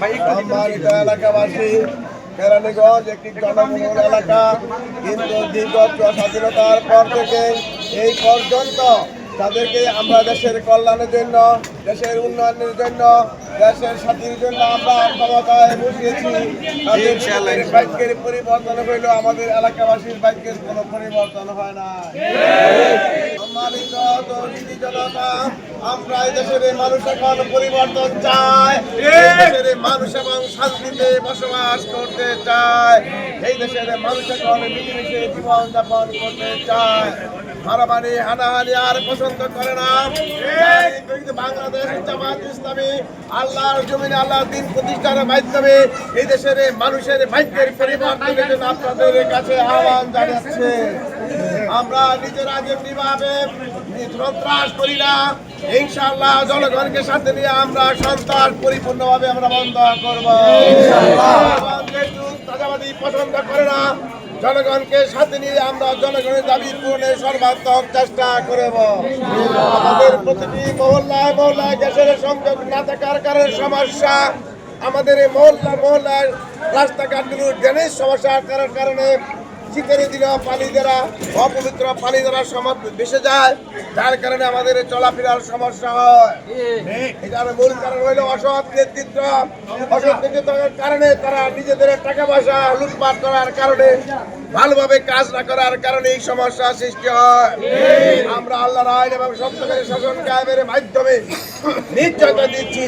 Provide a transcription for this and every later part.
সম্মানিত এলাকাবাসী কেরানীগঞ্জ একটি জনবহুল এলাকা কিন্তু দীর্ঘ স্বাধীনতার পর থেকে এই পর্যন্ত তাদেরকে আমরা দেশের কল্যাণের জন্য দেশের উন্নয়নের জন্য দেশের স্বাধীর জন্য আমরা ক্ষমতায় বসিয়েছি। তাদের বাইকের পরিবর্তন হইল আমাদের এলাকাবাসীর বাইকের কোনো পরিবর্তন হয় না সম্মানিত আমরা এই দেশের মানুষ এখন পরিবর্তন চাই। এই দেশের মানুষ এবং শান্তিতে বসবাস করতে চায়। এই দেশের মানুষ এখন মিলেমিশে জীবন করতে চায়। মারামারি হানাহানি আর পছন্দ করে না। বাংলাদেশ জামাত ইসলামী আল্লাহর জমিনে আল্লাহ দিন প্রতিষ্ঠার মাধ্যমে এই দেশের মানুষের ভাগ্যের পরিবর্তনের জন্য আপনাদের কাছে আহ্বান জানাচ্ছে। আমরা নিজেরা যেমনি ভাবে সন্ত্রাস করি না ইনশাআল্লাহ জনগণকে সাথে নিয়ে আমরা সন্ত্রাস পরিপূর্ণভাবে আমরা বন্ধ করব। চাঁদাবাদী পছন্দ করে না জনগণকে সাথে নিয়ে আমরা জনগণের দাবি পূরণের সর্বাত্মক চেষ্টা করব। আমাদের প্রতিটি মহল্লায় মহল্লায় গ্যাসের সংযোগ না থাকার কারণে সমস্যা আমাদের এই মহল্লা মহল্লায় রাস্তাঘাটগুলোর ড্রেনেজ সমস্যার কারণে শীতের দিনে পানি দ্বারা অপবিত্র পানি দ্বারা সমাজ ভেসে যায়। যার কারণে আমাদের চলাফেরার সমস্যা হয়। মূল কারণ হলো অসৎ নেতৃত্ব। অসৎ নেতৃত্বের কারণে তারা নিজেদের টাকা পয়সা লুটপাট করার কারণে, ভালোভাবে কাজ না করার কারণে এই সমস্যা সৃষ্টি হয়। আমরা আল্লাহর আইন এবং সত্যকারী শাসন কায়েমের মাধ্যমে নিশ্চয়তা দিচ্ছি।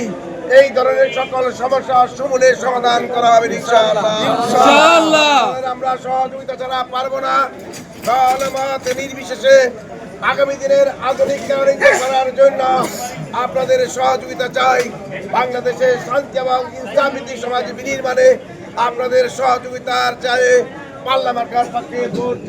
এই ধরনের সকল সমস্যা সমূলের সমাধান করা হবে ইনশাআল্লাহ। আমরা সহযোগিতা ছাড়া পারব না। মত নির্বিশেষে আগামী দিনের আধুনিক নাগরিক করার জন্য আপনাদের সহযোগিতা চাই। বাংলাদেশে শান্তি এবং ইসলামিক সমাজ বিনির্মাণে আপনাদের সহযোগিতার চাই। পাল্লা মার্কার পক্ষে ভোট